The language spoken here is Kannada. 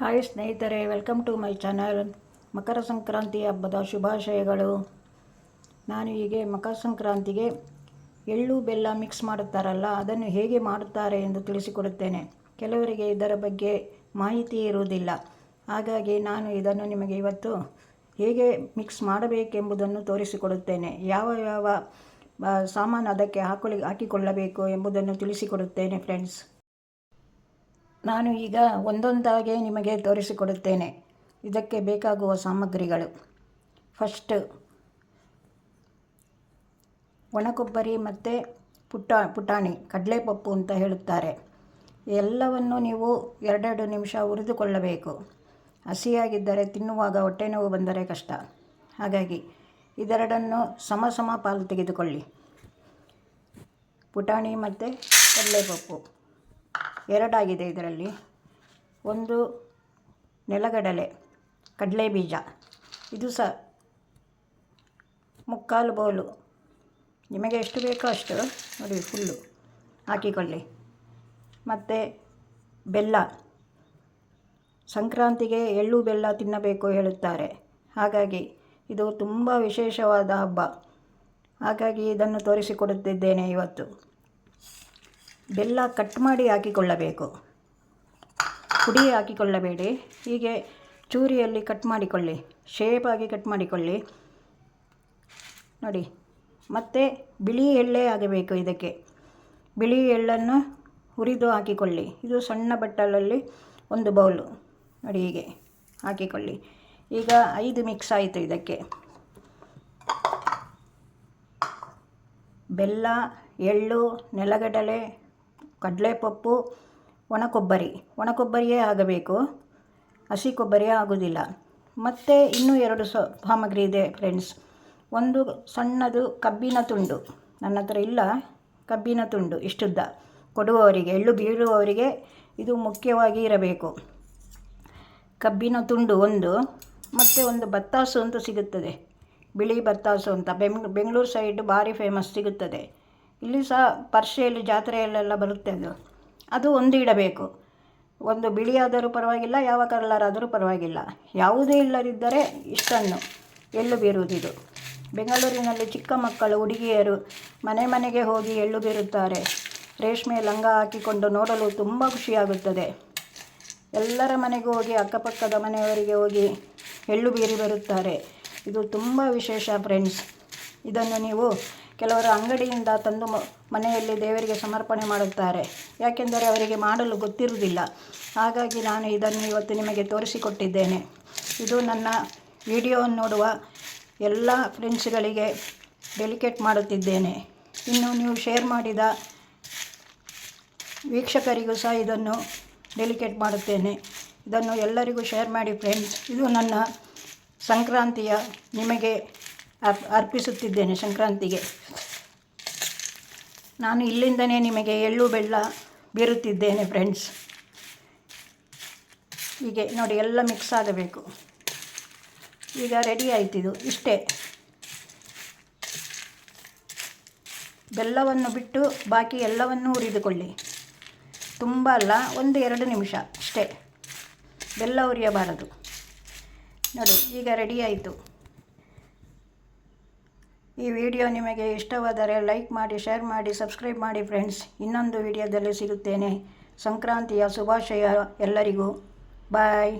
ಹಾಯ್ ಸ್ನೇಹಿತರೆ welcome to my channel Makar Sankranti ಹಬ್ಬದ ಶುಭಾಶಯಗಳು. ನಾನು ಹೀಗೆ ಮಕರ ಸಂಕ್ರಾಂತಿಗೆ ಎಳ್ಳು, ಬೆಲ್ಲ ಮಿಕ್ಸ್ ಮಾಡುತ್ತಾರಲ್ಲ, ಅದನ್ನು ಹೇಗೆ ಮಾಡುತ್ತಾರೆ ಎಂದು ತಿಳಿಸಿಕೊಡುತ್ತೇನೆ. ಕೆಲವರಿಗೆ ಇದರ ಬಗ್ಗೆ ಮಾಹಿತಿ ಇರುವುದಿಲ್ಲ. ಹಾಗಾಗಿ ನಾನು ಇದನ್ನು ನಿಮಗೆ ಇವತ್ತು ಹೇಗೆ ಮಿಕ್ಸ್ ಮಾಡಬೇಕೆಂಬುದನ್ನು ತೋರಿಸಿಕೊಡುತ್ತೇನೆ. ಯಾವ ಯಾವ ಸಾಮಾನು ಅದಕ್ಕೆ ಹಾಕೊಳ್ಳಿ, ಹಾಕಿಕೊಳ್ಳಬೇಕು ಎಂಬುದನ್ನು ತಿಳಿಸಿಕೊಡುತ್ತೇನೆ ಫ್ರೆಂಡ್ಸ್ ನಾನು ಈಗ ಒಂದೊಂದಾಗಿ ನಿಮಗೆ ತೋರಿಸಿಕೊಡುತ್ತೇನೆ. ಇದಕ್ಕೆ ಬೇಕಾಗುವ ಸಾಮಗ್ರಿಗಳು. ಫಸ್ಟ್, ಒಣಕೊಬ್ಬರಿ ಮತ್ತು ಪುಟ್ಟ, ಪುಟಾಣಿ, ಕಡಲೆಪಪ್ಪು ಅಂತ ಹೇಳುತ್ತಾರೆ. ಎಲ್ಲವನ್ನು ನೀವು ಎರಡೆರಡು ನಿಮಿಷ ಹುರಿದುಕೊಳ್ಳಬೇಕು. ಹಸಿಯಾಗಿದ್ದರೆ ತಿನ್ನುವಾಗ ಹೊಟ್ಟೆ ನೋವು ಬಂದರೆ ಕಷ್ಟ. ಹಾಗಾಗಿ ಇದೆರಡನ್ನು ಸಮ ಸಮ ಪಾಲು ತೆಗೆದುಕೊಳ್ಳಿ. ಪುಟಾಣಿ ಮತ್ತು ಕಡಲೆಪಪ್ಪು. ಎರಡಾಗಿದೆ ಇದರಲ್ಲಿ. ಒಂದು ನೆಲಗಡಲೆ, ಕಡಲೆ ಬೀಜ. ಇದು ಸಹ ಮುಕ್ಕಾಲು ಬೌಲು. ನಿಮಗೆ ಎಷ್ಟು ಬೇಕೋ ಅಷ್ಟು. ನೋಡಿ, ಫುಲ್ಲು. ಹಾಕಿಕೊಳ್ಳಿ. ಮತ್ತು ಬೆಲ್ಲ. ಸಂಕ್ರಾಂತಿಗೆ ಎಳ್ಳು ಬೆಲ್ಲ ತಿನ್ನಬೇಕು ಹೇಳುತ್ತಾರೆ. ಹಾಗಾಗಿ ಇದು ತುಂಬ ವಿಶೇಷವಾದ ಹಬ್ಬ. ಹಾಗಾಗಿ ಇದನ್ನು ತೋರಿಸಿಕೊಡುತ್ತಿದ್ದೇನೆ ಇವತ್ತು. ಬೆಲ್ಲ ಕಟ್ ಮಾಡಿ ಹಾಕಿಕೊಳ್ಳಬೇಕು. ಪುಡಿ ಹಾಕಿಕೊಳ್ಳಬೇಡಿ. ಹೀಗೆ ಚೂರಿಯಲ್ಲಿ ಕಟ್ ಮಾಡಿಕೊಳ್ಳಿ. ಶೇಪಾಗಿ ಕಟ್ ಮಾಡಿಕೊಳ್ಳಿ. ನೋಡಿ. ಮತ್ತು ಬಿಳಿ ಎಳ್ಳೆ ಆಗಬೇಕು ಇದಕ್ಕೆ. ಬಿಳಿ ಎಳ್ಳನ್ನು ಹುರಿದು ಹಾಕಿಕೊಳ್ಳಿ. ಇದು ಸಣ್ಣ ಬಟ್ಟಲಲ್ಲಿ ಒಂದು ಬೌಲು ನೋಡಿ ಹೀಗೆ ಹಾಕಿಕೊಳ್ಳಿ. ಈಗ ಐದು ಮಿಕ್ಸ್ ಆಯಿತು ಇದಕ್ಕೆ. ಬೆಲ್ಲ, ಎಳ್ಳು, ನೆಲಗಡಲೆ ಕಡಲೆಪಪ್ಪು ಒಣ ಕೊಬ್ಬರಿಯೇ ಆಗಬೇಕು. ಹಸಿ ಕೊಬ್ಬರಿಯೇ ಆಗೋದಿಲ್ಲ. ಮತ್ತು ಇನ್ನೂ ಎರಡು ಸ, ಸಾಮಗ್ರಿ ಇದೆ ಫ್ರೆಂಡ್ಸ್ ಒಂದು ಸಣ್ಣದು ಕಬ್ಬಿನ ತುಂಡು. ನನ್ನ ಹತ್ರ ಇಲ್ಲ ಕಬ್ಬಿನ ತುಂಡು, ಇಷ್ಟುದ್ದ. ಕೊಡುವವರಿಗೆ, ಎಳ್ಳು ಬೀಳುವವರಿಗೆ ಇದು ಮುಖ್ಯವಾಗಿ ಇರಬೇಕು. ಕಬ್ಬಿನ ತುಂಡು ಒಂದು, ಮತ್ತು ಒಂದು ಬತ್ತಾಸು ಅಂತ ಸಿಗುತ್ತದೆ. ಬಿಳಿ ಬತ್ತಾಸು ಅಂತ. ಬೆಂಗ್ ಬೆಂಗಳೂರು ಸೈಡ್ ಭಾರಿ ಫೇಮಸ್ ಸಿಗುತ್ತದೆ. ಇಲ್ಲಿ ಸಹ ಪರ್ಷೆಯಲ್ಲಿ ಜಾತ್ರೆಯಲ್ಲೆಲ್ಲ ಬರುತ್ತೆ ಅದು. ಅದು ಒಂದು ಇಡಬೇಕು. ಒಂದು ಬಿಳಿಯಾದರೂ ಪರವಾಗಿಲ್ಲ, ಯಾವ ಕಲರ್ ಆದರೂ ಪರವಾಗಿಲ್ಲ. ಯಾವುದೇ ಇಲ್ಲದಿದ್ದರೆ ಇಷ್ಟನ್ನು ಎಳ್ಳು ಬೀರುವುದಿದು ಬೆಂಗಳೂರಿನಲ್ಲಿ ಚಿಕ್ಕ ಮಕ್ಕಳು, ಹುಡುಗಿಯರು ಮನೆ ಮನೆಗೆ ಹೋಗಿ ಎಳ್ಳು ಬೀರುತ್ತಾರೆ. ರೇಷ್ಮೆ ಲಂಗ ಹಾಕಿಕೊಂಡು ನೋಡಲು ತುಂಬ ಖುಷಿಯಾಗುತ್ತದೆ. ಎಲ್ಲರ ಮನೆಗೂ ಹೋಗಿ, ಅಕ್ಕಪಕ್ಕದ ಮನೆಯವರಿಗೆ ಹೋಗಿ ಎಳ್ಳು ಬೀರಿ ಬರುತ್ತಾರೆ. ಇದು ತುಂಬ ವಿಶೇಷ ಫ್ರೆಂಡ್ಸ್ ಇದನ್ನು ನೀವು ಕೆಲವರು ಅಂಗಡಿಯಿಂದ ತಂದು ಮನೆಯಲ್ಲಿ ದೇವರಿಗೆ ಸಮರ್ಪಣೆ ಮಾಡುತ್ತಾರೆ. ಯಾಕೆಂದರೆ ಅವರಿಗೆ ಮಾಡಲು ಗೊತ್ತಿರುವುದಿಲ್ಲ. ಹಾಗಾಗಿ ನಾನು ಇದನ್ನು ಇವತ್ತು ನಿಮಗೆ ತೋರಿಸಿಕೊಟ್ಟಿದ್ದೇನೆ. ಇದು ನನ್ನ ವಿಡಿಯೋವನ್ನು ನೋಡುವ ಎಲ್ಲ ಫ್ರೆಂಡ್ಸ್ಗಳಿಗೆ ಡೆಲಿಕೇಟ್ ಮಾಡುತ್ತಿದ್ದೇನೆ. ಇನ್ನು ನೀವು ಶೇರ್ ಮಾಡಿದ ವೀಕ್ಷಕರಿಗೂ ಸಹ ಇದನ್ನು ಡೆಲಿಕೇಟ್ ಮಾಡುತ್ತೇನೆ. ಇದನ್ನು ಎಲ್ಲರಿಗೂ ಶೇರ್ ಮಾಡಿ ಫ್ರೆಂಡ್ಸ್. ಇದು ನನ್ನ ಸಂಕ್ರಾಂತಿಯ ನಿಮಗೆ ಅರ್ಪಿಸುತ್ತಿದ್ದೇನೆ ಸಂಕ್ರಾಂತಿಗೆ. ನಾನು ಇಲ್ಲಿಂದನೇ ನಿಮಗೆ ಎಳ್ಳು ಬೆಲ್ಲ ಬೀರುತ್ತಿದ್ದೇನೆ ಫ್ರೆಂಡ್ಸ್ ಹೀಗೆ ನೋಡಿ ಎಲ್ಲ ಮಿಕ್ಸ್ ಆಗಬೇಕು. ಈಗ ರೆಡಿ ಆಯ್ತಿದು ಇಷ್ಟೇ. ಬೆಲ್ಲವನ್ನು ಬಿಟ್ಟು ಬಾಕಿ ಎಲ್ಲವನ್ನೂ ಹುರಿದುಕೊಳ್ಳಿ. ತುಂಬ ಅಲ್ಲ, ಒಂದು ಎರಡು ನಿಮಿಷ ಅಷ್ಟೇ. ಬೆಲ್ಲ ಉರಿಯಬಾರದು ನೋಡಿ, ಈಗ ರೆಡಿ ಆಯಿತು. ಈ ವಿಡಿಯೋ ನಿಮಗೆ ಇಷ್ಟವಾದರೆ ಲೈಕ್ ಮಾಡಿ, ಶೇರ್ ಮಾಡಿ, ಸಬ್ಸ್ಕ್ರೈಬ್ ಮಾಡಿ ಫ್ರೆಂಡ್ಸ್. ಇನ್ನೊಂದು ವಿಡಿಯೋದಲ್ಲಿ ಸಿಗುತ್ತೇನೆ. ಸಂಕ್ರಾಂತಿಯ ಶುಭಾಶಯ ಎಲ್ಲರಿಗೂ. ಬಾಯ್.